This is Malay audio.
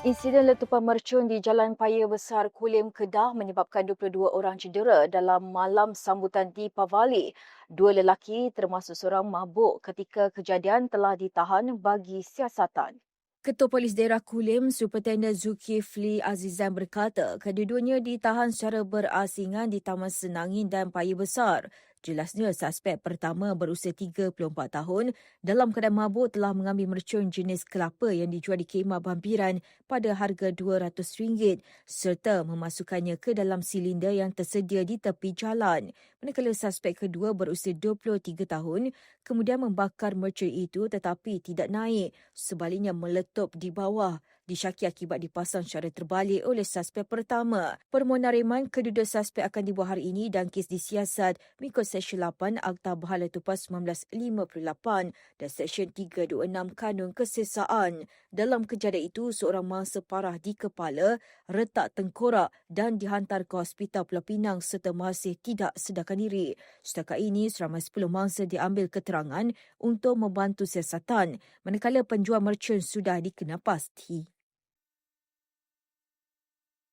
Insiden letupan mercun di Jalan Paya Besar Kulim Kedah menyebabkan 22 orang cedera dalam malam sambutan di Pavali. Dua lelaki termasuk seorang mabuk ketika kejadian telah ditahan bagi siasatan. Ketua Polis Daerah Kulim, Superintendent Zulkifli Azizan berkata, kedua-duanya ditahan secara berasingan di Taman Senangin dan Paya Besar. Jelasnya, suspek pertama berusia 34 tahun dalam keadaan mabuk telah mengambil mercun jenis kelapa yang dijual di khemah Bampiran pada harga RM200 serta memasukkannya ke dalam silinder yang tersedia di tepi jalan. Manakala suspek kedua berusia 23 tahun kemudian membakar mercun itu tetapi tidak naik, sebaliknya meletup di bawah disyaki akibat dipasang secara terbalik oleh suspek pertama. Permohonan reman kedua suspek akan dibuat hari ini dan kes disiasat mengikut Seksyen 8 Akta Bahala Tupas 1958 dan Seksyen 326 Kanun Kesesaan. Dalam kejadian itu, seorang mangsa parah di kepala, retak tengkorak dan dihantar ke Hospital Pulau Pinang serta masih tidak sedarkan diri. Setakat ini, seramai 10 mangsa diambil keterangan untuk membantu siasatan manakala penjual merchant sudah dikena pasti.